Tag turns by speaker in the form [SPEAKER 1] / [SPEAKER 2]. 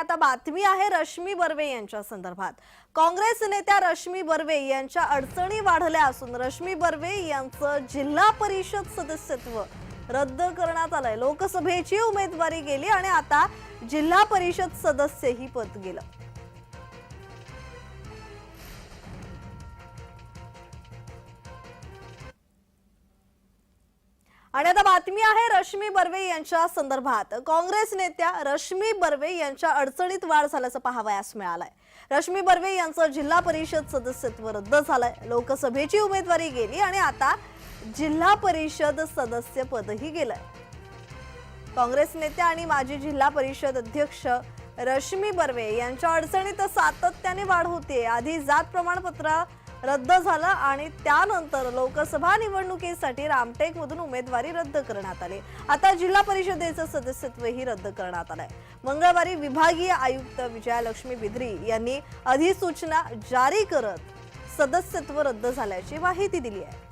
[SPEAKER 1] आता बातमी आहे रश्मी बर्वे यांच्या संदर्भात. काँग्रेस नेत्या रश्मी बर्वे यांच्या अडचणी वाढल्या असून रश्मी बर्वे यांचं जिल्हा परिषद सदस्यत्व रद्द करण्यात आलंय. लोकसभेची उमेदवारी गेली आणि आता जिल्हा परिषद सदस्यही पद गेलं. आणि आता बातमी आहे रश्मी बर्वे यांच्या संदर्भात. काँग्रेस नेत्या रश्मी बर्वे यांच्या अडचणीत वाढ झाल्याचं पाहावयास मिळालंय. रश्मी बर्वे यांचं जिल्हा परिषद सदस्यत्व रद्द झालंय. लोकसभेची उमेदवारी गेली आणि आता जिल्हा परिषद सदस्य पदही गेलंय. काँग्रेस नेत्या आणि माजी जिल्हा परिषद अध्यक्ष रश्मी बर्वे यांच्या अडचणीत सातत्याने वाढ होते आधी जात प्रमाणपत्र रद्द झालं आणि त्यानंतर लोकसभा निवडणुकीसाठी रामटेकमधून उमेदवारी रद्द करण्यात आली. आता जिल्हा परिषदेचं सदस्यत्वही रद्द करण्यात आलंय. मंगळवारी विभागीय आयुक्त विजयालक्ष्मी बिद्री यांनी अधिसूचना जारी करत सदस्यत्व रद्द झाल्याची माहिती दिली आहे.